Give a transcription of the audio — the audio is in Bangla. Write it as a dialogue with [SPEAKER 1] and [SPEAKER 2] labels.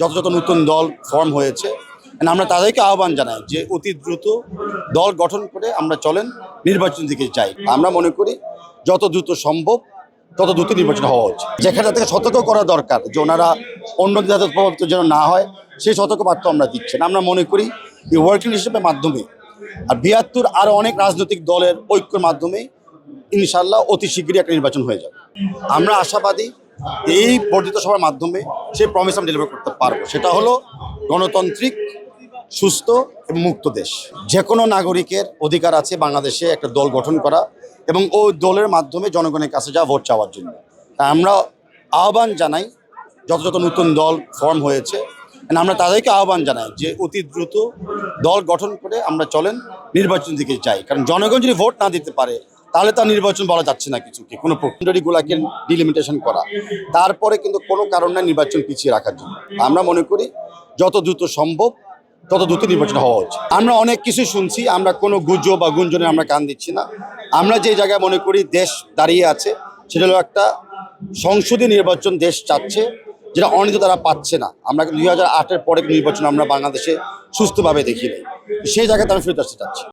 [SPEAKER 1] যত যত নতুন দল ফর্ম হয়েছে। আমরা তাদেরকে আহ্বান জানাই যে অতি দ্রুত দল গঠন করে আমরা চলেন নির্বাচন দিকে যাই। আমরা মনে করি যত দ্রুত সম্ভব তত দ্রুত নির্বাচন হওয়া উচিত। যেখানে তাদেরকে সতর্ক করা দরকার যে ওনারা অন্য প্রভাবিত যেন না হয়, সেই সতর্ক বার্তা আমরা দিচ্ছেন আমরা মনে করি এই ওয়ার্কিং হিসেবে মাধ্যমে আর বিয়াত্তর আরও অনেক রাজনৈতিক দলের ঐক্যের মাধ্যমে ইনশাল্লাহ অতি শীঘ্রই একটা নির্বাচন হয়ে যাবে। আমরা আশাবাদী এই বর্ধিত সভার মাধ্যমে সেই প্রমিস আমি ডেলিভার করতে পারব। সেটা হলো গণতান্ত্রিক, সুস্থ এবং মুক্ত দেশ। যে কোনো নাগরিকের অধিকার আছে বাংলাদেশে একটা দল গঠন করা এবং ওই দলের মাধ্যমে জনগণের কাছে যা ভোট চাওয়ার জন্য। আমরা আহ্বান জানাই যত যত নতুন দল ফর্ম হয়েছে। আমরা তাদেরকে আহ্বান জানাই যে অতি দ্রুত দল গঠন করে আমরা চলেন, নির্বাচন দিকে যাই। কারণ জনগণ যদি ভোট না দিতে পারে তাহলে তার নির্বাচন বলা যাচ্ছে না কিছুকে, কোনো প্রক্রিয়াগুলাকে ডিলিমিটেশন করা। তারপরে কিন্তু কোনো কারণ নির্বাচন পিছিয়ে রাখার জন্য। আমরা মনে করি যত দ্রুত সম্ভব, তত দ্রুত নির্বাচন হওয়া উচিত। আমরা অনেক কিছু শুনছি, আমরা কোনো গুজব বা গুঞ্জনে আমরা কান দিচ্ছি না। আমরা যে জায়গায় মনে করি দেশ দাঁড়িয়ে আছে, সেটা হলো একটা সংসদীয় নির্বাচন দেশ চাচ্ছে, যেটা অনিত তারা পাচ্ছে না। আমরা দুই হাজার আটের পরে নির্বাচন আমরা বাংলাদেশে সুস্থভাবে দেখি নাই। সেই জায়গায় তারা ফিরতে আসতে চাচ্ছি।